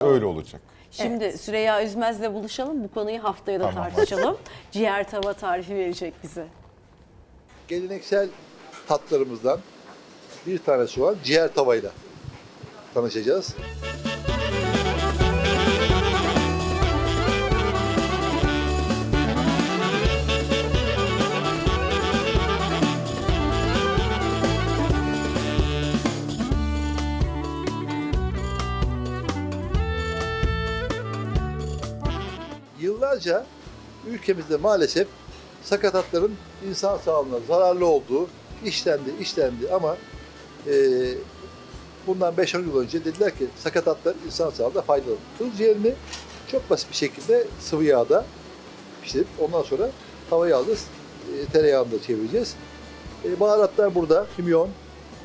Öyle olacak. Şimdi Süreyya Üzmez'le buluşalım. Bu konuyu haftaya da Tamam. tartışalım. Ciğer tava tarifi verecek bize. geleneksel tatlarımızdan bir tanesi olan ciğer tavayla tanışacağız. Yıllarca ülkemizde maalesef sakatatların insan sağlığına zararlı olduğu işlendi, işlendi ama e, bundan 5-10 yıl önce dediler ki sakatatlar insan sağlığına faydalı. Tuz ciğerini çok basit bir şekilde sıvı yağda pişirip ondan sonra tavaya alırız. E, tereyağında çevireceğiz. E, baharatlar burada. Kimyon,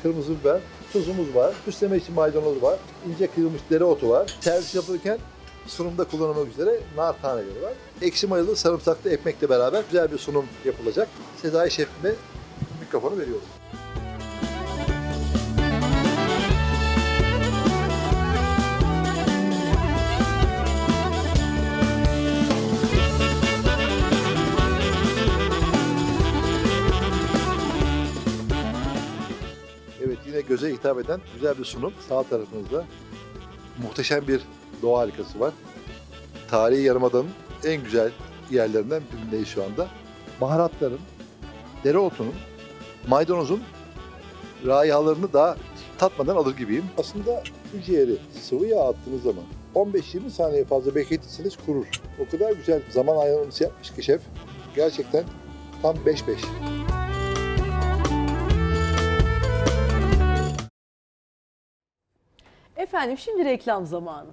kırmızı biber, tuzumuz var. Süsleme için maydanoz var. ince kıyılmış dereotu var. Servis yapılırken sunumda kullanılmak üzere nar taneleri var. Ekşi mayalı sarımsaklı ekmekle beraber güzel bir sunum yapılacak. Sezai Şef'ime mikrofonu veriyorum. Evet yine göze hitap eden güzel bir sunum. Sağ tarafımızda muhteşem bir doğa harikası var. Tarihi Yarımada'nın en güzel yerlerinden birindeyiz şu anda. Baharatların, dereotunun, maydanozun raihalarını daha tatmadan alır gibiyim. Aslında bu ciğeri sıvı yağ attığınız zaman 15-20 saniye fazla bekletirseniz kurur. O kadar güzel zaman ayarlaması yapmış ki şef. Gerçekten tam 5-5. Efendim şimdi reklam zamanı.